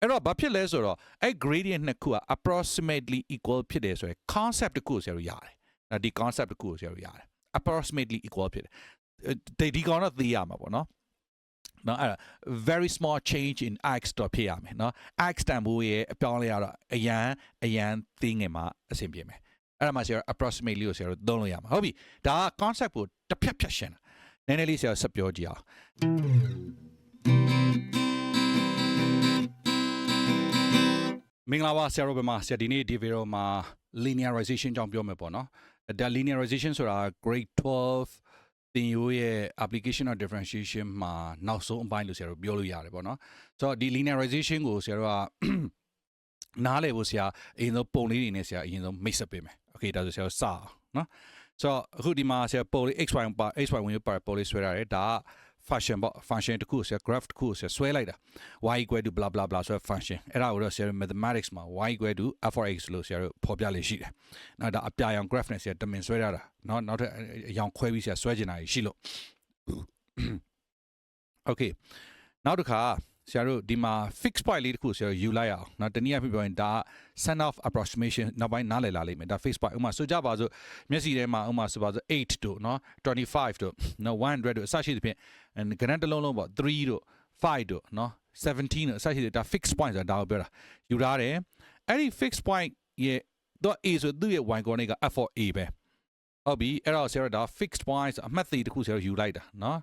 အဲ့တော့ဘာဖြစ်လဲဆိုတော့အဲ့ gradient နှစ်ခုက approximately equal ဖြစ်တယ်ဆိုရင် concept တစ်ခုကိုဆရာတို့ရတယ်။ဒါဒီ concept တစ်ခုကိုဆရာတို့ရတယ်။ approximately equal ဖြစ်တယ်။ဒီဒီကောင်တော့သိရမှာပေါ့နော်။နော်အဲ့ဒါ very small change in x တော့ဖြစ်ရမယ်နော် x တန်ဖိုးရဲ့အပြောင်းလဲရတော့အရန်အရန်သိငယ်မှာအဆင်ပြေမယ်အဲ့ဒါမှဆရာ approximately ကိုဆရာတို့သုံးလို့ရမှာဟုတ်ပြီဒါက concept ကိုတစ်ဖြတ်ဖြတ်ရှင်းတာနည်းနည်းလေးဆရာဆက်ပြောကြည့်အောင် မင်္ဂလာပါဆရာတို့ဘယ်မှာဆရာဒီနေ့ဒီဗီဒီယိုမှာ linearization ကြောင့်ပြောမယ်ပေါ့နော်ဒါ linearization ဆိုတာ grade 12သင်ရိုးရဲ့ application of differentiation မှာနောက်ဆုံးအပိုင်းလို့ဆရာတို့ပြောလို့ရတယ်ပေါ့နော်ဆိုတော့ဒီ linearization ကိုဆရာတို့ကနားလည်ဖို့ဆရာအရင်ဆုံးပုံလေးတွေနဲ့ဆရာအရင်ဆုံးမိတ်ဆက်ပေးမယ်။ Okay ဒါဆိုဆရာစအောင်နော်။ဆိုတော့အခုဒီမှာဆရာပုံလေး xy ပါ xy ဝင်ပါပုံလေးဆွဲရတယ်ဒါက function ပေါ့ function တခုဆရာ graph တခုဆရာဆွဲလိုက်တာ y equal to blah blah blah ဆိုတဲ့ function အဲ့ဒါကိုတော့ဆရာ mathematics မှာ y equal to f of x လို့ဆရာတို့ဖော်ပြလေးရှိတယ်။နော်ဒါအပြာရောင် graph နဲ့ဆရာတမင်ဆွဲရတာနော်နောက်ထပ်အရောင်ခွဲပြီးဆရာဆွဲကျင်တာရှိလို့ Okay နောက်တစ်ခါ ဆရာတို့ဒီမှာ fix point လေးတစ်ခုဆရာတို့ယူလိုက်အောင်เนาะတနည်းအားဖြင့်ပြောရင်ဒါ send off approximation နောက်ပိုင်းနားလည်လာလိမ့်မယ်ဒါ fix point ဥပမာဆိုကြပါစို့မျက်စိထဲမှာဥပမာဆိုပါစို့8တို့เนาะ25တို့เนาะ100တို့အစရှိသဖြင့်ကဏ္ဍတစ်လုံးလုံးပေါ့3တို့5တို့เนาะ17တို့အစရှိတဲ့ဒါ fix point ဆိုတာဒါကိုပြောတာယူထားတယ်အဲ့ဒီ fix point ရဲ့တော့ a ဆိုသူ့ရဲ့ y coordinate က f for a ပဲဟုတ်ပြီအဲ့တော့ဆရာတို့ဒါ fixed point အမှတ်သေးတစ်ခုဆရာတို့ယူလိုက်တာเนาะ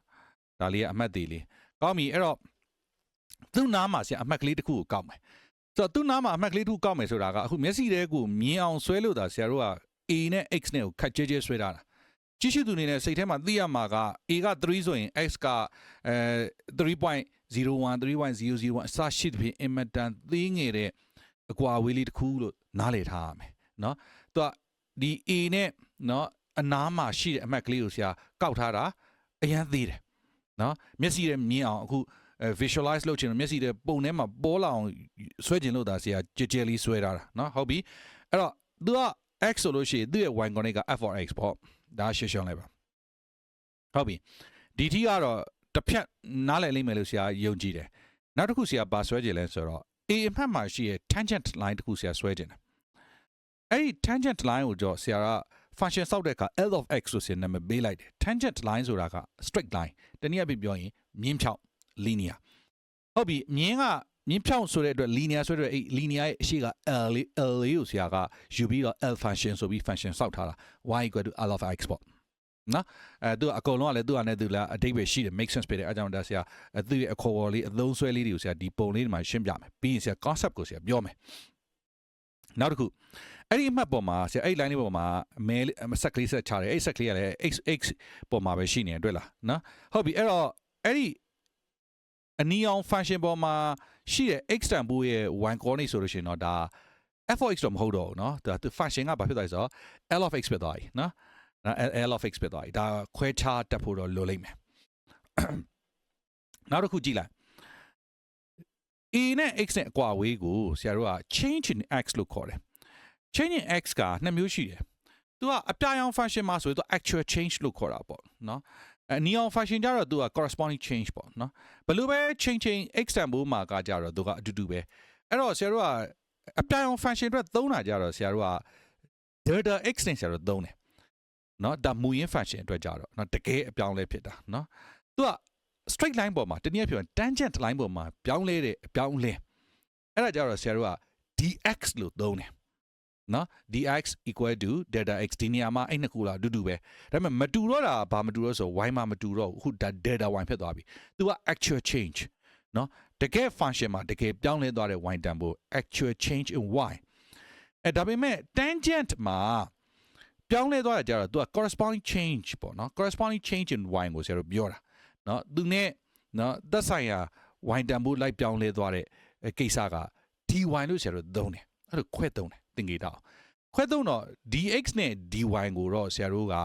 ဒါလေးကအမှတ်သေးလေးကောင်းပြီအဲ့တော့ သူ့နားမှာဆရာအမှတ်ကလေးတစ်ခုကိုကောက်မယ်ဆိုတော့သူ့နားမှာအမှတ်ကလေးတစ်ခုကောက်မယ်ဆိုတာကအခုမျက်စိထဲကိုမြင်အောင်ဆွဲလို့တာဆရာတို့က A နဲ့ X နဲ့ကိုခက်ကြဲကြဲဆွဲထားတာကြည့်ရှုသူအနေနဲ့စိတ်ထဲမှာသိရမှာက A က3ဆိုရင် X ကအဲ3.01 3.001အစရှိသဖြင့် immediate သိငယ်တဲ့အကွာအဝေးလေးတစ်ခုလို့နားလည်ထားရမယ်เนาะသူကဒီ A နဲ့เนาะအနားမှာရှိတဲ့အမှတ်ကလေးကိုဆရာကောက်ထားတာအရန်သေးတယ်เนาะမျက်စိထဲမြင်အောင်အခု visualize လုပ်ချင်လို့မျက်စိထဲပုံထဲမှာပေါ်လာအောင်ဆွဲချင်လို့ဒါဆရာကြဲကြဲလေးဆွဲထားတာเนาะဟုတ်ပြီအဲ့တော့သူက x ဆိုလို့ရှိရင်သူ့ရဲ့ y coordinate က f of x ပေါ့ဒါရှင်းရှင်းလိုက်ပါဟုတ်ပြီဒီထီကတော့တစ်ဖြတ်နားလည်လိမ့်မယ်လို့ဆရာယုံကြည်တယ်နောက်တစ်ခုဆရာပါဆွဲကြလဲဆိုတော့ a အမှတ်မှာရှိရဲ့ tangent line တစ်ခုဆရာဆွဲကြတယ်အဲ့ဒီ tangent line ကိုကြောဆရာက function စောက်တဲ့အခါ L of x ဆိုစင်နာမည်ပေးလိုက်တယ် tangent line ဆိုတာက straight line တနည်းအားဖြင့်ပြောရင်မြင်းဖြောက် linear ဟုတ်ပြီမြင်းကမြင်းဖြောက်ဆိုတဲ့အတွက် linear ဆိုတဲ့အဲ့ linear ရဲ့အရှိက L လေး L လေးကိုဆရာကယူပြီးတော့ L function ဆိုပြီး function စောက်ထားတာ y equal to L of x ပေါ့နော်အဲသူအကုန်လုံးကလည်းသူ့အနေနဲ့သူလည်းအတိတ်ပဲရှိတယ် make sense ဖြစ်တယ်အဲကြောင့်ဒါဆရာသူ့ရဲ့အခေါ်အဝေါ်လေးအသုံးဆွဲလေးတွေကိုဆရာဒီပုံလေးတွေမှာရှင်းပြမယ်ပြီးရင်ဆရာ concept ကိုဆရာပြောမယ်နောက်တစ်ခုအဲ့ဒီအမှတ်ပေါ်မှာဆရာအဲ့ line လေးပေါ်မှာမဲဆက်ကလေးဆက်ချတယ်အဲ့ဆက်ကလေးကလည်း x x ပေါ်မှာပဲရှိနေတယ်တွေ့လားနော်ဟုတ်ပြီအဲ့တော့အဲ့ဒီ အနီအောင် function ပေါ်မှာရှိတဲ့ x တန်ဖိုးရဲ့ y coordinate ဆိုလို့ရှိရင်တော့ဒါ f of x တော့မဟုတ်တော့ဘူးเนาะဒါသူ function ကဘာဖြစ်သွားလဲဆိုတော့ l of x ဖြစ်သွားပြီเนาะ l of x ဖြစ်သွားပြီဒါခွဲခြားတက်ဖို့တော့လိုလိမ့်မယ်နောက်တစ်ခုကြည့်လိုက် a နဲ့ x နဲ့အကွာအဝေးကိုဆရာတို့က change in x လို့ခေါ်တယ် change in x ကနှစ်မျိုးရှိတယ်သူကအပြာရောင် function မှာဆိုရင်သူ actual change လို့ခေါ်တာပေါ့เนาะ အဲ neon fashion ကြတော့သူက corresponding change ပေါ့နော်ဘလို့ပဲ change change example မှာကကြတော့သူကအတူတူပဲအဲ့တော့ဆရာတို့ကအပြိုင်အောင် function အတွက်သုံးတာကြတော့ဆရာတို့က data extension ဆရာတို့သုံးတယ်နော်ဒါမူရင်း function အတွက်ကြတော့နော်တကယ်အပြောင်းလဲဖြစ်တာနော်သူက straight line ပေါ်မှာတနည်းပြောရင် tangent line ပေါ်မှာပြောင်းလဲတဲ့အပြောင်းလဲအဲ့ဒါကြတော့ဆရာတို့က dx လို့သုံးတယ် နော် dx equal to delta x ဒီနေရာမှာအဲ့နှစ်ခုလားအတူတူပဲဒါပေမဲ့မတူတော့တာဘာမတူတော့ဆို y မှာမတူတော့အခုဒါ delta y ဖြစ်သွားပြီသူက actual change နော်တကယ် function မှာတကယ်ပြောင်းလဲသွားတဲ့ y တန်ဖို့ actual change in y အဲဒါပေမဲ့ tangent မှာပြောင်းလဲသွားတာကြတော့သူက corresponding change ပေါ့နော် corresponding change in y ကိုဆရာတို့ပြောတာနော်သူနဲ့နော်သက်ဆိုင်ရာ y တန်ဖို့လိုက်ပြောင်းလဲသွားတဲ့ကိစ္စက dy လို့ဆရာတို့သုံးတယ်အဲ့လိုခွဲသုံးတယ် သင်္ကေတအောင်ခွဲသုံးတော့ dx နဲ့ dy ကိုတော့ဆရာတို့က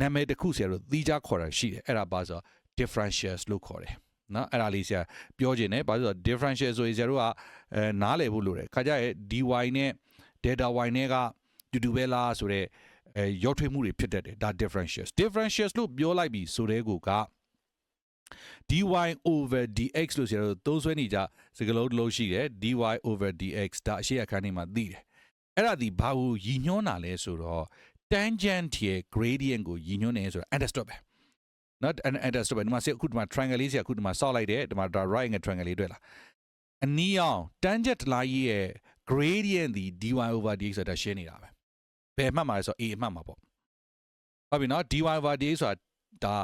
နာမည်တစ်ခုဆရာတို့သီးခြားခေါ်တာရှိတယ်အဲ့ဒါပါဆို differentials လို့ခေါ်တယ်နော်အဲ့ဒါလေးဆရာပြောခြင်းနဲ့ဘာလို့ဆိုတော့ differential ဆိုရင်ဆရာတို့ကအဲနားလည်ဖို့လိုတယ်ခါကြရဲ့ dy နဲ့ delta y နဲ့ကတူတူပဲလားဆိုတော့အဲရောထွေးမှုတွေဖြစ်တတ်တယ်ဒါ differentials differentials လို့ပြောလိုက်ပြီဆိုတဲ့ကိုက dy over dx လို့ဆိုတော့သုံးဆွဲနေကြစကလုံးတစ်လုံးရှိတယ် dy over dx ဒါအရှိအခန်းထဲမှာသိတယ် အဲ့ဒါဒီဘာကိုရည်ညွှန်းတာလဲဆိုတော့ tangent ရဲ့ gradient ကိုရည်ညွှန်းနေဆိုတော့ understood ပဲ not an understood ပဲဒီမှာဆက်အခုဒီမှာ triangle လေးစီအခုဒီမှာဆောက်လိုက်တယ်ဒီမှာ right angle triangle လေးတွေ့လားအနီးအောင် tangent လာကြီးရဲ့ gradient ဒီ dy over dx ဆိုတာရှင်းနေတာပဲဘယ်မှတ်မှာလဲဆိုတော့ a အမှတ်မှာပေါ့ဟုတ်ပြီနော် dy over dx ဆိုတာဒါ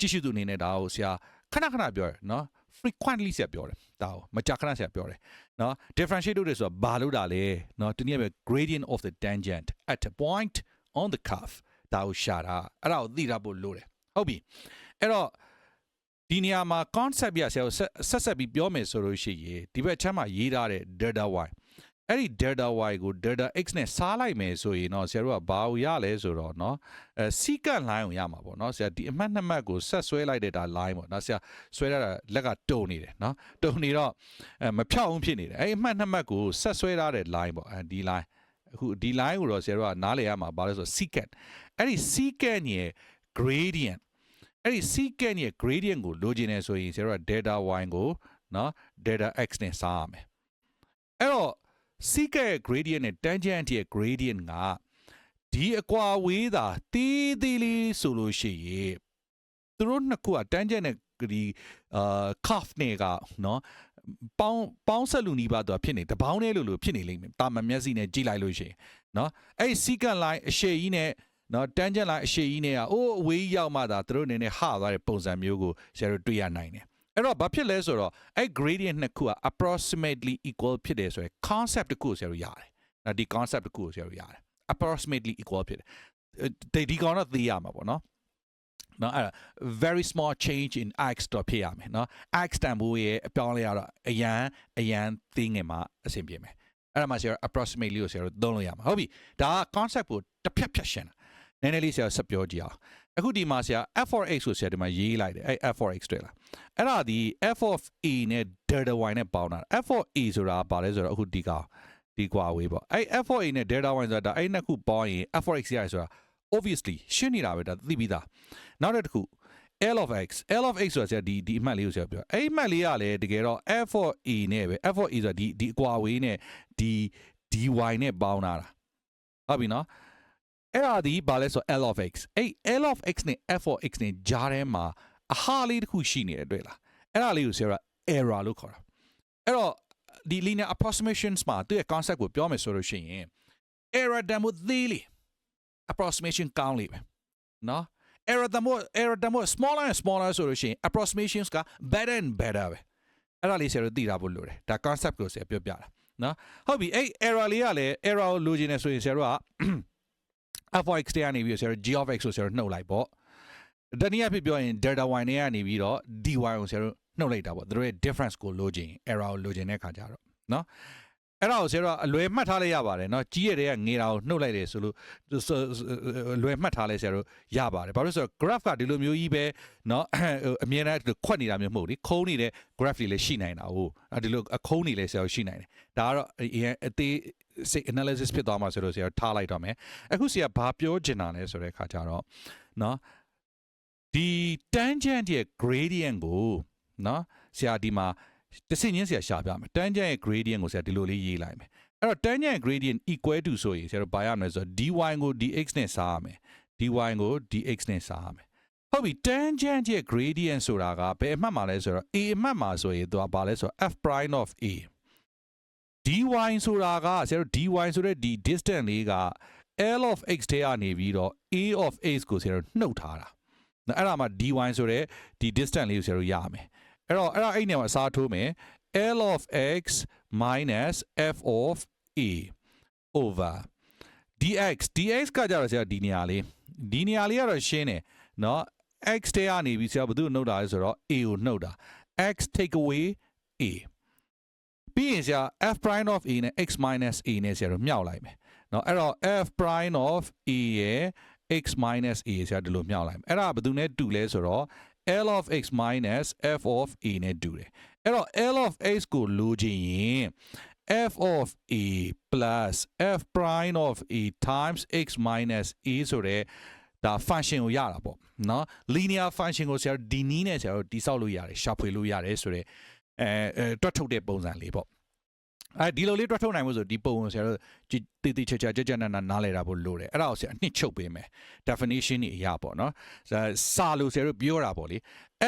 ကြည့်ရှုသူအနေနဲ့ဒါကိုဆရာခဏခဏပြောရနော် frequently ဆရာပြောတယ်ဒါကိုမကြာခဏဆရာပြောတယ်နော် differentiate လုပ်တယ်ဆိုတာဘာလို့တာလဲနော်တနည်းပဲ gradient of the tangent at a point on the curve ဒါကိုရှာတာအဲ့ဒါကိုသိတာဖို့လိုတယ်ဟုတ်ပြီအဲ့တော့ဒီနေရာမှာ concept ရဆရာကိုဆက်ဆက်ဆက်ပြီးပြောမယ်ဆိုလို့ရှိရင်ဒီဘက်ချမ်းမှာရေးထားတဲ့ delta y အဲ့ဒီ delta y ကို delta x နဲ့စားလိုက်မယ်ဆိုရင်တော့ဆရာတို့ကဘာကိုရလဲဆိုတော့เนาะအဲ secant line ကိုရမှာပေါ့เนาะဆရာဒီအမှတ်နှစ်မှတ်ကိုဆက်ဆွဲလိုက်တဲ့ဒါ line ပေါ့เนาะဆရာဆွဲရတာလက်ကတုံနေတယ်เนาะတုံနေတော့အဲမဖြောက်အောင်ဖြစ်နေတယ်အဲ့ဒီအမှတ်နှစ်မှတ်ကိုဆက်ဆွဲထားတဲ့ line ပေါ့အဲဒီ line အခုဒီ line ကိုတော့ဆရာတို့ကနားလည်ရမှာဘာလဲဆိုတော့ secant အဲ့ဒီ secant ရဲ့ gradient အဲ့ဒီ secant ရဲ့ gradient ကိုလိုချင်နေဆိုရင်ဆရာတို့က delta y ကိုเนาะ delta x နဲ့စားရမယ်အဲ့တော့ secret gradient နဲ့ tangent ရဲ့ gradient ကဒီအကွာဝေးသာတီးတီးလေးဆိုလို့ရှိရင်သူတို့နှစ်ခုက tangent နဲ့ဒီအာ curve နဲ့ကနော်ပေါင်းပေါင်းဆက်လူနီးပါးသူကဖြစ်နေတပေါင်းနဲ့လို့လို့ဖြစ်နေလိမ့်မယ်တာမမျက်စိနဲ့ကြည့်လိုက်လို့ရှိရင်နော်အဲ့ secant line အရှည်ကြီးနဲ့နော် tangent line အရှည်ကြီးနဲ့ကအိုးအဝေးကြီးရောက်မှသာသူတို့အနေနဲ့ဟသွားတဲ့ပုံစံမျိုးကို share တွေ့ရနိုင်တယ် အဲ့တော့ဘာဖြစ်လဲဆိုတော့အဲ့ gradient နှစ်ခုက approximately equal ဖြစ်တယ်ဆိုရယ် concept တစ်ခုကိုဆရာတို့ရတယ်။နော်ဒီ concept တစ်ခုကိုဆရာတို့ရတယ်။ approximately equal ဖြစ်တယ်။ဒီဒီကောင်တော့သိရမှာပေါ့နော်။နော်အဲ့ဒါ very small change in x တော့ဖြစ်ရမယ်နော် x တန်ဖိုးရဲ့အပြောင်းလဲရတော့အရန်အရန်သိငယ်မှာအဆင်ပြေမယ်အဲ့ဒါမှဆရာ approximately ကိုဆရာတို့သုံးလို့ရမှာဟုတ်ပြီဒါက concept ကိုတစ်ဖြတ်ဖြတ်ရှင်းတာနည်းနည်းလေးဆရာဆက်ပြောကြည့်အောင် အခုဒီမှာဆရာ f for x ကိုဆရာဒီမှာရေးလိုက်တယ်အဲ့ f for x တွေ့လားအဲ့ဒါဒီ f of a နဲ့ delta y နဲ့ပေါင်းတာ f for a ဆိုတာဘာလဲဆိုတော့အခုဒီကောင်ဒီကွာဝေးပေါ့အဲ့ f for a နဲ့ delta y ဆိုတာဒါအဲ့နှစ်ခုပေါင်းရင် f for x ရဆိုတာ obviously ရှင်းနေတာပဲဒါသိပြီးသားနောက်တစ်ခု L of x L of x ဆိုတာဆရာဒီဒီအမှတ်လေးကိုဆရာပြောအဲ့အမှတ်လေးကလည်းတကယ်တော့ f for a နဲ့ပဲ f for a ဆိုတာဒီဒီအကွာဝေးနဲ့ဒီ dy နဲ့ပေါင်းတာဟုတ်ပြီနော် အဲ့ဒါဒီဘာလဲဆို L of x အဲ့ L of x နဲ့ f of x နဲ့ဂျားထဲမှာအဟာလေးတစ်ခုရှိနေတယ်တွေ့လားအဲ့ဒါလေးကိုဆရာက error လို့ခေါ်တာအဲ့တော့ဒီ linear approximations မှာသူ့ရဲ့ concept ကိုပြောမယ်ဆိုလို့ရှိရင် error တန်ဖို့သေးလေ approximation ကောင်းလေပဲနော် error တန်ဖို့ error တန်ဖို့ smaller and smaller ဆိုလို့ရှိရင် approximations က better and better ပဲအဲ့ဒါလေးဆရာတို့သိတာဖို့လိုတယ်ဒါ concept ကိုဆရာပြောပြတာနော်ဟုတ်ပြီအဲ့ error လေးကလည်း error ကိုလိုချင်နေဆိုရင်ဆရာတို့က f of x တဲ့ကနေပြီးတော့ဆရာတို့ g of x ကိုဆရာတို့နှုတ်လိုက်ပေါ့တနည်းအားဖြင့်ပြောရင် delta y နဲ့ကနေပြီးတော့ dy ကိုဆရာတို့နှုတ်လိုက်တာပေါ့သူတို့ရဲ့ difference ကိုလိုချင် error ကိုလိုချင်တဲ့ခါကျတော့နော် အဲ့ဒါကိုဆရာတို့အလွယ်မှတ်ထားလိုက်ရပါတယ်เนาะကြီးရတဲ့ကငေတာကိုနှုတ်လိုက်တယ်ဆိုလို့လွယ်မှတ်ထားလဲဆရာတို့ရပါတယ်ဘာလို့ဆိုတော့ graph ကဒီလိုမျိုးကြီးပဲเนาะအမြင်နဲ့ခွက်နေတာမျိုးမဟုတ်လေခုံးနေတဲ့ graph တွေလည်းရှိနိုင်တာဟုတ်ဒီလိုအခုံးနေလဲဆရာတို့ရှိနိုင်တယ်ဒါကတော့အသေးစိတ် analysis ဖြစ်သွားမှာဆိုလို့ဆရာထားလိုက်တော့မယ်အခုဆရာဘာပြောချင်တာလဲဆိုတဲ့ခါကျတော့เนาะဒီ tangent ရဲ့ gradient ကိုเนาะဆရာဒီမှာ တစ်စင်းချင်းဆရာရှာပြမယ် tangent ရဲ့ gradient ကိုဆရာဒီလိုလေးရေးလိုက်မယ်အဲ့တော့ tangent ရဲ့ gradient equal to ဆိုရင်ဆရာတို့ဘာရမလဲဆိုတော့ dy ကို dx နဲ့စားရမယ် dy ကို dx နဲ့စားရမယ်ဟုတ်ပြီ tangent ရဲ့ gradient ဆိုတာကဘယ်အမှတ်မှာလဲဆိုတော့ a အမှတ်မှာဆိုရင်သူကဘာလဲဆိုတော့ f prime of a dy ဆိုတာကဆရာတို့ dy ဆိုတဲ့ဒီ distance လေးက l of x ထဲကနေပြီးတော့ a of x ကိုဆရာတို့နှုတ်ထားတာအဲ့ဒါမှ dy ဆိုတဲ့ဒီ distance လေးကိုဆရာတို့ရမယ် အဲ့တော့အဲ့ဒါအဲ့နေရာမှာအစားထိုးမယ် l of x minus f of a over dx dx ကကြတော့ဆရာဒီနေရာလေးဒီနေရာလေးကတော့ရှင်းတယ်เนาะ x တဲကနေပြီးဆရာဘယ်သူနှုတ်တာလဲဆိုတော့ a ကိုနှုတ်တာ x take away a ပြီးရင်ဆရာ f prime of a နဲ့ x minus a နဲ့ဆရာတို့မြှောက်လိုက်မယ်เนาะအဲ့တော့ f prime of a ရဲ့ x minus a ဆရာဒီလိုမြှောက်လိုက်မယ်အဲ့ဒါဘယ်သူနဲ့တူလဲဆိုတော့ L of x minus f of a နဲ့တူတယ်အဲ့တော့ L of x ကိုလိုချင်ရင် f of a plus f prime of a times x minus a ဆိုတဲ့ဒါ function ကိုရတာပေါ့နော် linear function ကိုဆရာတို့ဒီနည်းနဲ့ဆရာတို့တိဆောက်လို့ရတယ်ရှာဖွေလို့ရတယ်ဆိုတော့အဲအဲတွက်ထုတ်တဲ့ပုံစံလေးပေါ့ အဲဒီလိုလေးတွက်ထုတ်နိုင်မှုဆိုဒီပုံကိုဆရာတို့ကြည်တိတိချာချာကြကြနနနားလဲတာဖို့လိုတယ်အဲ့ဒါကိုဆရာအနှစ်ချုပ်ပေးမယ် definition တွေအရာပေါ့နော်စာလို့ဆရာတို့ပြောတာပေါ့လေ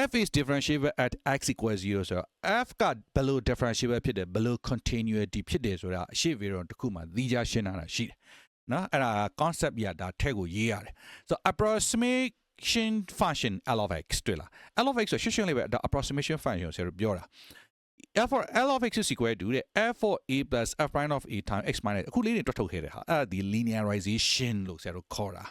f is differentiable at x equals 0ဆိုတော့ f ကဘယ်လို differentiable ဖြစ်တယ်ဘယ်လို continuity ဖြစ်တယ်ဆိုတာအရှိဗီရုံတစ်ခုမှသီးခြားရှင်းတာရှိတယ်နော်အဲ့ဒါ concept ရဒါထက်ကိုရေးရတယ်ဆိုတော့ approximation function l of x တွေ့လား l of x ဆိုရှင်းရှင်းလေးပဲဒါ approximation function ကိုဆရာတို့ပြောတာ f for l of x is equal to တဲ့ f for a plus f prime of a times x minus အခုလေးတွေတွက်ထုတ်ခဲ့တဲ့ဟာအဲ့ဒါဒီ linearization လို့ဆရာတို့ခေါ်တာ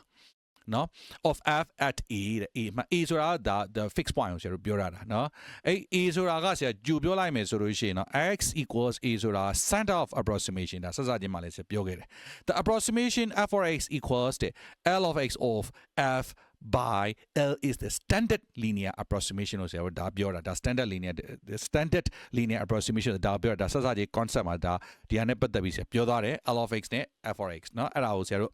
နော် of f at a တဲ့ a မှာ a ဆိုတာဒါ the fixed point ကိုဆရာတို့ပြောရတာနော်အဲ့ a ဆိုတာကဆရာကြိုပြောလိုက်မယ်ဆိုလို့ရှိရင်နော် x equals a ဆိုတာ center of approximation ဒါစစချင်းမှာလည်းဆရာပြောခဲ့တယ် the approximation f for x equals တဲ့ l of x of f by L is the standard linear approximation လို့ဆရာတို့ဒါပြောတာဒါ standard linear the standard linear approximation ဒါပြောတာဒါဆက်စကြီး concept မှာဒါဒီဟာနဲ့ပတ်သက်ပြီးဆရာပြောသွားတယ် L of x နဲ့ f of x เนาะအဲ့ဒါကိုဆရာတို့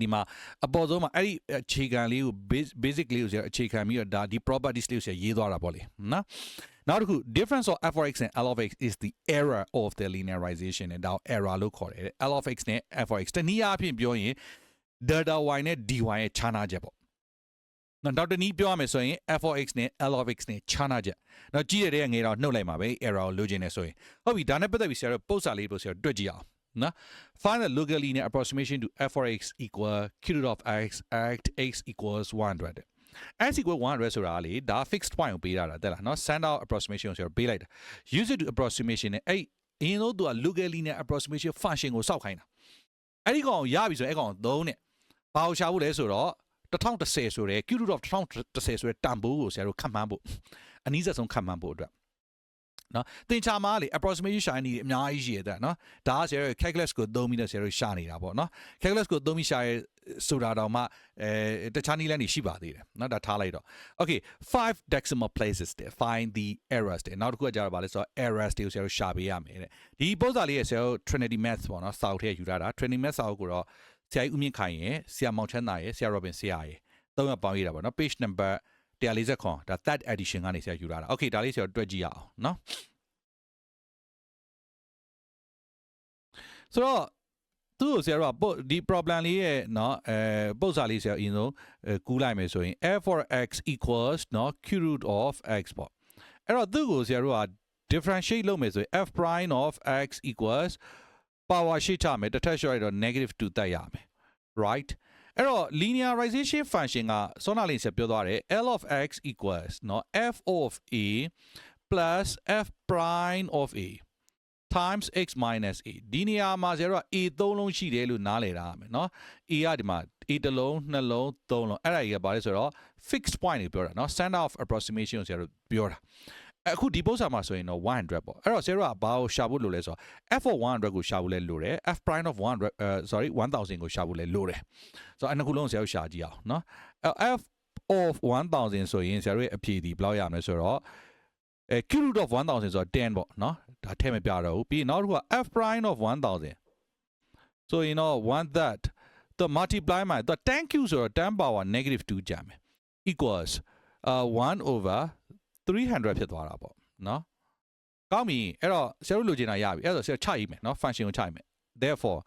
ဒီမှာအပေါ်ဆုံးမှာအဲ့ဒီအခြေခံလေးကို basic လေးကိုဆရာအခြေခံပြီးတော့ဒါဒီ properties လေးကိုဆရာရေးသွားတာပေါ့လေနော်နောက်တစ်ခု difference of f of x and l of x is the error of the linearization နဲ့ဒါ error လို့ခေါ်တယ် l of x နဲ့ f of x တနည်းအားဖြင့်ပြောရင် delta y နဲ့ dy ရဲ့ခြားနာချက်ပေါ့နော်နောက်တနည်းပြောရမယ်ဆိုရင် f of x နဲ့ l of x နဲ့ခြားနာချက်နော်ကြည့်ရတဲ့ငွေတော့နှုတ်လိုက်ပါပဲ error ကိုလိုချင်နေဆိုရင်ဟုတ်ပြီဒါနဲ့ပတ်သက်ပြီးဆရာတို့ပုတ်စာလေးလို့ဆရာတို့တွေ့ကြည့်အောင် နော် find the local linear approximation to f of x equal q root of x at x equals 100 x equal 100ဆိုတာလေဒါ fixed point ကိုပေးတာတဲ့လားနော် standard approximation ကိုဆရာတို့ပေးလိုက်တာ use it to approximation နဲ့အဲ့အရင်ဆုံးသူက local linear approximation function ကိုစောက်ခိုင်းတာအဲ့ဒီကောင်ရပြီဆိုရင်အဲ့ကောင်သုံးနဲ့ဘာကိုရှာဖို့လဲဆိုတော့1010ဆိုတဲ့ q root of 1010ဆိုတဲ့တန်ဖိုးကိုဆရာတို့ခန့်မှန်းဖို့အနည်းဆက်ဆုံးခန့်မှန်းဖို့အတွက် နော်သင်္ချာမှာလေ approximation ရှာနေအများကြီးရှိရတဲ့နော်ဒါကဆရာတို့ calculus ကိုသုံးပြီးတော့ဆရာတို့ရှာနေတာပေါ့နော် calculus ကိုသုံးပြီးရှာရဲဆိုတာတော့မှအဲတခြားနည်းလမ်းတွေရှိပါသေးတယ်နော်ဒါထားလိုက်တော့ okay five decimal places တဲ့ find the errors တဲ့နောက်တစ်ခုကကြတော့ဗာလဲဆိုတော့ errors တွေကိုဆရာတို့ရှာပေးရမယ်တဲ့ဒီပုံစံလေးရဲ့ဆရာတို့ trinity math ပေါ့နော်စာအုပ်ထဲယူထားတာ trinity math စာအုပ်ကိုတော့ဆရာကြီးဦးမြင့်ခိုင်ရဲ့ဆရာမောင်ချမ်းသာရဲ့ဆရာ Robin ဆရာရဲ့သုံးယောက်ပေါင်းရေးတာပေါ့နော် page number 140ခွန်ဒါ third edition ကနေဆရာယူလာတာ okay ဒါလေးဆရာတွက်ကြည့်ရအောင်နော်ဆိုတော့သူ့ကိုဆရာတို့ကဒီ problem လေးရဲ့เนาะအဲပုတ်စာလေးဆရာအရင်ဆုံးကူးလိုက်မယ်ဆိုရင် f for x equals เนาะ q root of x ပေါ့အဲ့တော့သူ့ကိုဆရာတို့က differentiate လုပ်မယ်ဆိုရင် f prime of x equals power ရှိချမယ်တစ်ထပ်လျှော့ရတော့ negative 2တက်ရမယ် right အဲ့တော့ linearization function ကစောနာလေးဆက်ပြောသွားတယ် l of x equals เนาะ f of a plus f prime of a times x minus a ဒီနေရာမှာကျတော့ a သုံးလုံးရှိတယ်လို့နားလည်တာရမယ်เนาะ a ကဒီမှာ a တစ်လုံးနှစ်လုံးသုံးလုံးအဲ့ဒါကြီးကဘာလဲဆိုတော့ fixed point ကိုပြောတာเนาะ standard of approximation ကိုဆရာတို့ပြောတာ အခုဒီပုစာမှာဆိုရင်တော့100ပေါ့အဲ့တော့ Sarah ကဘာကိုရှာဖို့လိုလဲဆိုတော့ f of 100ကိုရှာဖို့လဲလိုတယ် f prime of 100 uh, sorry 1000ကိုရှာဖို့လဲလိုတယ်ဆိုတော့အဲ့နှစ်ခုလုံးဆရာတို့ရှာကြည့်အောင်နော် f of 1000ဆိုရင်ဆရာတို့ရဲ့အဖြေဒီဘယ်လောက်ရမလဲဆိုတော့အဲ q root of 1000ဆိုတော့10ပေါ့နော်ဒါထည့်မပြတော့ဘူးပြီးရင်နောက်တစ်ခုက f prime of 1000ဆိုရင်တော့1 that the multiply my the 10q ဆိုတော့10 power -2 ကြမယ် equals uh 1 over 300ဖြစ်သွားတာပေါ့နော်ကောင်းပြီအဲ့တော့ဆရာတို့လိုချင်တာရပြီအဲ့တော့ဆရာချရေးမယ်နော် function ကိုချရေးမယ် therefore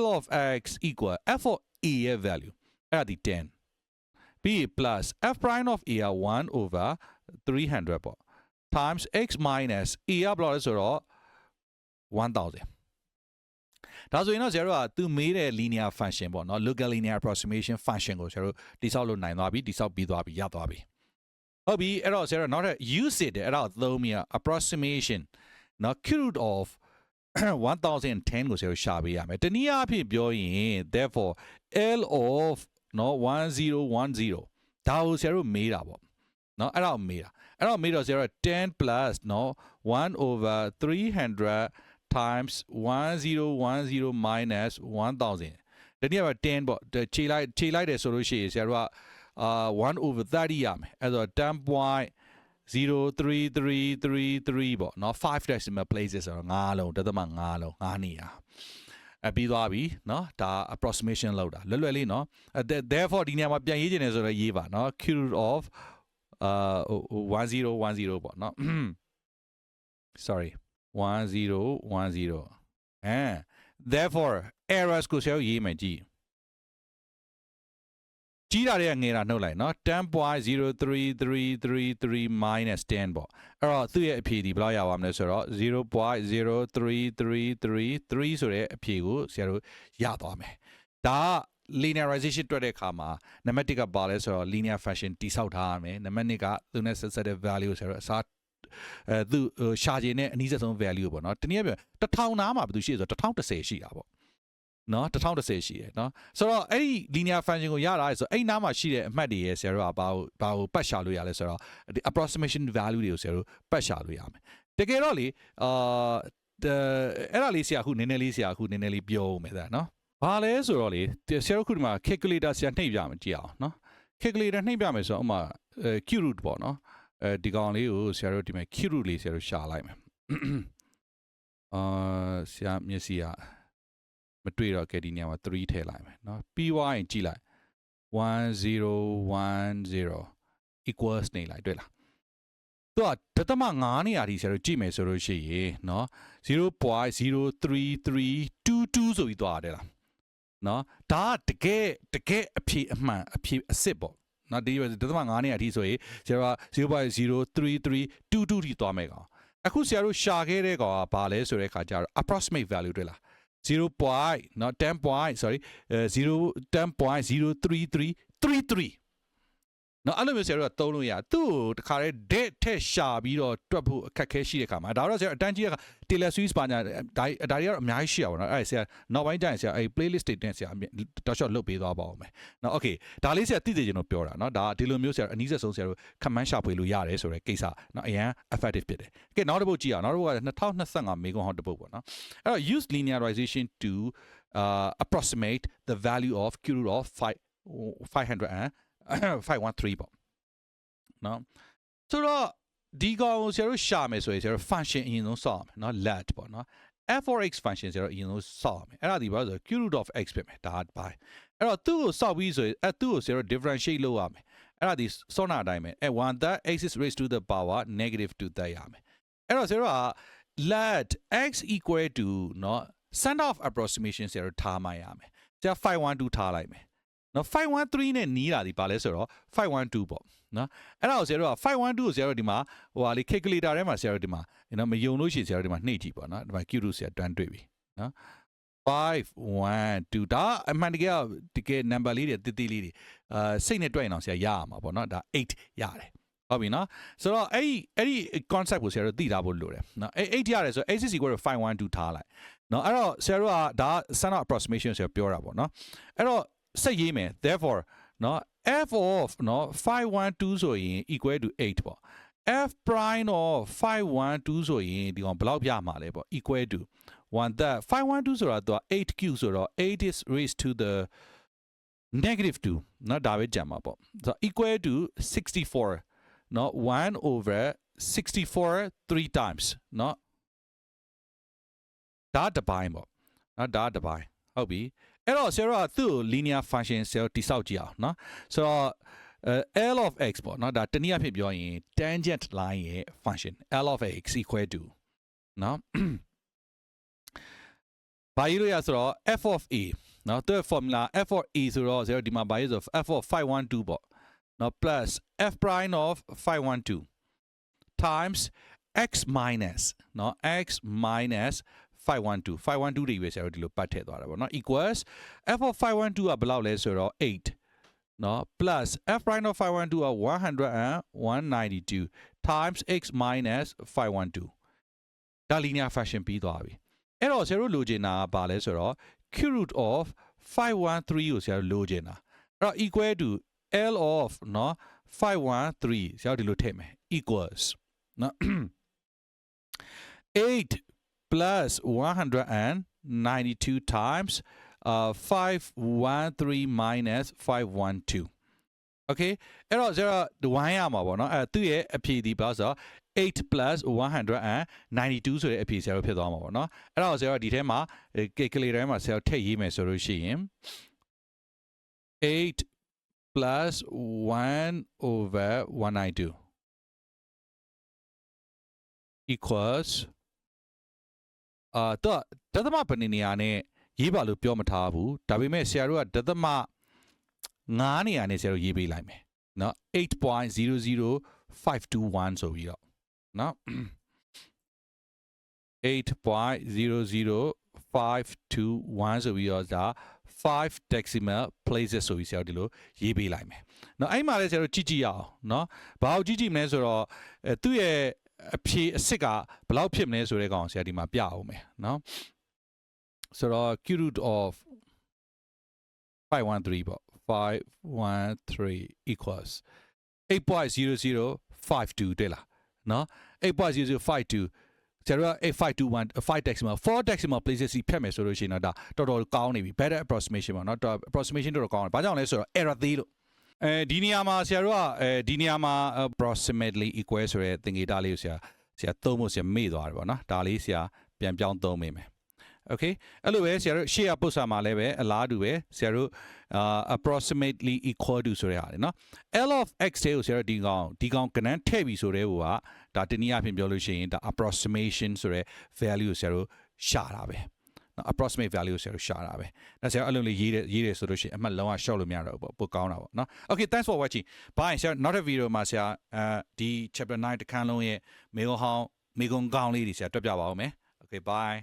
l of x equal f of a ရဲ့ value အဲ့ဒါဒီ10 b plus f prime of a 1 over 300ပေါ့ times x minus a ကဘယ်လောက်လဲဆိုတော့1000ဒါဆိုရင်တော့ဆရာတို့ကသူမေးတဲ့ linear function ပေါ့နော် local linear approximation function ကိုဆရာတို့တိဆောက်လို့နိုင်သွားပြီတိဆောက်ပြီးသွားပြီရသွားပြီ ဟုတ်ပြီအဲ့တော့ဆရာတို့နောက်ထပ် use it တဲ့အဲ့ဒါကိုသုံးပြီး approximation နော် q root of 1010ကိုဆရာတို့ရှာပေးရမယ်တနည်းအားဖြင့်ပြောရင် therefore l of နော်1010ဒါကိုဆရာတို့မေးတာပေါ့နော်အဲ့ဒါကိုမေးတာအဲ့တော့မေးတော့ဆရာတို့10 plus နော်1 over 300 times 1010 minus 1000တနည်းအားဖြင့်10ပေါ့ခြေလိုက်ခြေလိုက်တယ်ဆိုလို့ရှိရင်ဆရာတို့က အာ1 over 30ရမယ်အဲ့တော့10.03333ပေါ့เนาะ5 decimal places ဆိုတော့9လုံးတသမ9လုံး9နေရ အပြီးသွားပြီเนาะဒါ approximation လောက်တာလွယ်လွယ်လေးเนาะ therefore ဒီနေရာမှာပြန်ရေးချင်တယ်ဆိုတော့ရေးပါเนาะ q root of uh 1010ပေါ့เนาะ sorry 1010အဲ therefore errors ကိုဆရာရေးမယ်ကြည့် ကြီးတာတွေကငယ်တာနှုတ်လိုက်နော်10.0333 minus 10ပေါ့အဲ့တော့သူ့ရဲ့အဖြေဒီဘယ်လောက်ရပါမလဲဆိုတော့0.03333ဆိုတဲ့အဖြေကိုဆရာတို့ရသွားမယ်ဒါက linearization တွက်တဲ့အခါမှာနံပါတ်1ကပါလဲဆိုတော့ linear function တိဆောက်ထားရမယ်နံပါတ်2ကသူနဲ့ဆက်ဆက်တဲ့ value ကိုဆရာတို့အစားအဲသူရှာခြင်းနဲ့အနည်းဆုံး value ပေါ့နော်တနည်းပြော1000နားမှာဘယ်သူရှိလဲဆိုတော့1010ရှိတာပေါ့ နော်1010ရှိတယ်နော်ဆိုတော့အဲ့ဒီ linear function ကိုရတာဆိုအဲ့နားမှာရှိတဲ့အမှတ်တွေရဲ့ဆရာတို့ကဘာကိုဘာကိုပတ်ရှာလို့ရလဲဆိုတော့ဒီ approximation value တွေကိုဆရာတို့ပတ်ရှာလို့ရမယ်တကယ်တော့လေအာအဲ့ဒါလေးဆရာအခုနည်းနည်းလေးဆရာအခုနည်းနည်းလေးပြောဦးမယ်ဒါနော်ဘာလဲဆိုတော့လေဆရာတို့ခုဒီမှာ calculator ဆရာနှိပ်ပြမယ်ကြည့်အောင်နော် calculator နှိပ်ပြမယ်ဆိုတော့ဥမာ q root ပေါ့နော်အဲဒီကောင်လေးကိုဆရာတို့ဒီမှာ q root လေးဆရာတို့ရှာလိုက်မယ်အာဆရာမျက်စိက မတွေ့တော့ကဲဒီနေရာမှာ3ထည့်လိုက်မယ်เนาะပြီးွားရင်ကြည့်လိုက်1010 equals နေလိုက်တွေ့လားသူကတသမ9နေရာဒီဆရာတို့ကြည့်မယ်ဆိုလို့ရှိရင်เนาะ0.03322ဆိုပြီးသွားတယ်လားเนาะဒါကတကယ်တကယ်အဖြေအမှန်အဖြေအစ်စ်ပေါ့နော်ဒီဒသမ9နေရာအထိဆိုရင်ဆရာက0.03322ထိသွားမယ်ကောင်အခုဆရာတို့ရှာခဲ့တဲ့ကောင်ကဘာလဲဆိုတဲ့အခါကျတော့ approximate value တွေ့လား 0 point, not 10 point, sorry, uh, 0, เนาะအဲ့လိုမျိုးဆရာတို့ကသုံးလို့ရသူ့ကိုတခါတည်း date ထက်ရှာပြီးတော့တွက်ဖို့အခက်ခဲရှိတဲ့ခါမှာဒါတော့ဆရာအတန်းကြီးက Taylor Swift ပါညာဒါဒါတွေကတော့အများကြီးရှိအောင်เนาะအဲ့ဆရာနောက်ပိုင်းကျရင်ဆရာအဲ့ playlist တွေနဲ့ဆရာတော်ရှော့လုတ်ပေးသွားပါအောင်မယ်เนาะ okay ဒါလေးဆရာသိသိချင်လို့ပြောတာเนาะဒါဒီလိုမျိုးဆရာအနည်းဆက်ဆုံးဆရာတို့ command ရှာဖွေလို့ရတယ်ဆိုတဲ့ကိစ္စเนาะအရန် effective ဖြစ်တယ်ကဲနောက်တစ်ပုတ်ကြည့်အောင်နောက်တစ်ပုတ်က2025မေကွန်ဟောက်တစ်ပုတ်ပေါ့เนาะအဲ့တော့ use linearization to uh, approximate the value of q root of 5 500 and 513ပေါ့နော်ဆိုတော့ဒီကောင်ကိုဆရာတို့ရှာမယ်ဆိုရင်ဆရာတို့ function အရင်ဆုံးစောင့်ရမယ်နော် let ပေါ့နော် f for x function ဆရာတို့အရင်ဆုံးစောင့်ရမယ်အဲ့ဒါဒီဘာလို့ဆို q root of x ဖြစ်မယ်ဒါပိုင်းအဲ့တော့သူ့ကိုစောင့်ပြီးဆိုရင်အဲ့သူ့ကိုဆရာတို့ differentiate လုပ်ရမယ်အဲ့ဒါဒီစောနာအတိုင်းပဲအဲ့ one that x is raised to the power negative 2သက်ရမယ်အဲ့တော့ဆရာတို့က let x equal to เนาะ send off approximation ဆရာတို့ထားမှရမယ်ဆရာ512ထားလိုက်မယ် နော်513နဲ့နီးတာဒီပါလဲဆိုတော့512ပေါ့နော်အဲ့ဒါကိုဆရာတို့က512ကိုဆရာတို့ဒီမှာဟိုဟာလေ calculator ထဲမှာဆရာတို့ဒီမှာနော်မယုံလို့ရှိရင်ဆရာတို့ဒီမှာနှိပ်ကြည့်ပေါ့နော်ဒီမှာ Q2 ဆရာတွန်းတွေ့ပြီနော်5 1 2ဒါအမှန်တကယ်တကယ် number လေးတွေတိတိလေးတွေအာစိတ်နဲ့တွက်ရင်တော့ဆရာရရမှာပေါ့နော်ဒါ8ရတယ်ဟုတ်ပြီနော်ဆိုတော့အဲ့ဒီအဲ့ဒီ concept ကိုဆရာတို့သိထားဖို့လိုတယ်နော်အဲ့8ရတယ်ဆို axis equal to 512ထားလိုက်နော်အဲ့တော့ဆရာတို့ကဒါ standard approximation ဆရာပြောတာပေါ့နော်အဲ့တော့ စိတ်ရေးမယ် therefore เนาะ f of เนาะ512ဆိုရင် equal to 8ပေါ့ f prime of 512ဆိုရင်ဒီကောင်ဘယ်လောက်ပြမှာလဲပေါ့ equal to 1 that 512ဆိုတာသူက 8q ဆိုတော့8 is raised to the negative 2เนาะဒါပဲကြံမှာပေါ့ဆိုတော့ equal to 64เนาะ1 over 64 3 times เนาะဒါတပိုင်းပေါ့เนาะဒါတပိုင်းဟုတ်ပြီ အဲ့တော့ဆရာကသူ့ကို linear function ဆရာတိဆောက်ကြည့်အောင်နော်ဆိုတော့ l of x ပေါ့နော်ဒါတနည်းအားဖြင့်ပြောရင် tangent line ရဲ့ function l of x equal to နော်ဘာရေးလို့ရဆိုတော့ f of a နော်သူ formula f of a ဆိုတော့0ဒီမှာဘာရေးဆို f of 512ပေါ့နော် plus f prime of 512 times x minus နော် x minus 512 512တွေပဲဆရာတို့ဒီလိုပတ်ထည့်သွားတာပေါ့နော် equals f of 512ကဘယ်လောက်လဲဆိုတော့8နော် plus f prime of 512က192 times x minus 512ဒါ linear fraction ပြီးသွားပြီအဲ့တော့ဆရာတို့လိုချင်တာကဘာလဲဆိုတော့ q root of 513ကိုဆရာတို့လိုချင်တာအဲ့တော့ equal to l of နော်513ဆရာတို့ဒီလိုထည့်မယ် equals နော်8 plus 192 times uh 513 minus 512 okay အဲ့တော့ဆရာဝိုင်းရမှာပေါ့နော်အဲ့သူ့ရဲ့အဖြေဒီပါဆို8 plus 192ဆိုတဲ့အဖြေဆရာတို့ဖြစ်သွားမှာပေါ့နော်အဲ့ဒါကိုဆရာတို့ဒီထဲမှာ calculator ထဲမှာဆရာတို့ထည့်ရေးမယ်ဆိုလို့ရှိရင်8 plus 1 over 192 equals အာတော့ဒသမပဏိနေရာနဲ့ရေးပါလို့ပြောမထားဘူးဒါပေမဲ့ဆရာတို့ကဒသမ9နေရာနဲ့ဆရာတို့ရေးပေးလိုက်မယ်เนาะ8.00521ဆိုပြီးတော့เนาะ8.00521ဆိုပြီးတော့ဒါ5 decimal places ဆိုပြီးဆရာတို့ဒီလိုရေးပေးလိုက်မယ်เนาะအဲ့မှာလည်းဆရာတို့ကြည့်ကြည့်ရအောင်เนาะဘာကိုကြည့်ကြည့်မလဲဆိုတော့အဲသူ့ရဲ့ အဖြေအစ်စ်ကဘယ်လောက်ဖြစ်မလဲဆိုတဲ့ကောင်ဆရာဒီမှာပြအောင်မယ်เนาะဆိုတော့ q root of 513ပေါ့513 equals 8.0052တွေ့လားเนาะ8.0052ကျတော့8521 5 decimal 4 decimal places စီဖြတ်မယ်ဆိုလို့ရှိရင်တော့ဒါတော်တော်ကောင်းနေပြီ better approximation ပေါ့เนาะတော် approximation တော်တော်ကောင်းတယ်ဘာကြောင့်လဲဆိုတော့ error သေးလို့ အဲဒီနေရာမှာဆရာတို့ကအဲဒီနေရာမှာ approximately equal ဆိုတဲ့သင်္ကေတလေးကိုဆရာဆရာသုံးဖို့ဆရာမေ့သွားတယ်ပေါ့နော်ဒါလေးဆရာပြန်ပြောင်းသုံးမိမယ် okay အဲ့လိုပဲဆရာတို့ရှေ့ရပု္ပ္ပာမှာလည်းပဲအလားတူပဲဆရာတို့အာ approximately equal to ဆိုတဲ့ဟာလေနော် L of x တဲ့ကိုဆရာတို့ဒီကောင်ဒီကောင်ကဏ္ဍထည့်ပြီဆိုတဲ့ဟိုကဒါတနည်းအားဖြင့်ပြောလို့ရှိရင်ဒါ approximation ဆိုတဲ့ value ကိုဆရာတို့ရှာတာပဲနော် approximate value ကိုဆရာတို့ရှာတာပဲဒါဆရာအဲ့လိုလေးရေးတယ်ရေးတယ်ဆိုလို့ရှိရင်အမှတ်လုံးဝ short လို့မရတော့ဘူးပေါ့ပိုကောင်းတာပေါ့နော် okay thanks for watching bye ဆရာ not a video မှာဆရာအဲဒီ chapter 9တခန်းလုံးရဲ့မေကွန်ဟောင်းမေကွန်ကောင်းလေးတွေဆရာတွက်ပြပါဦးမယ် okay bye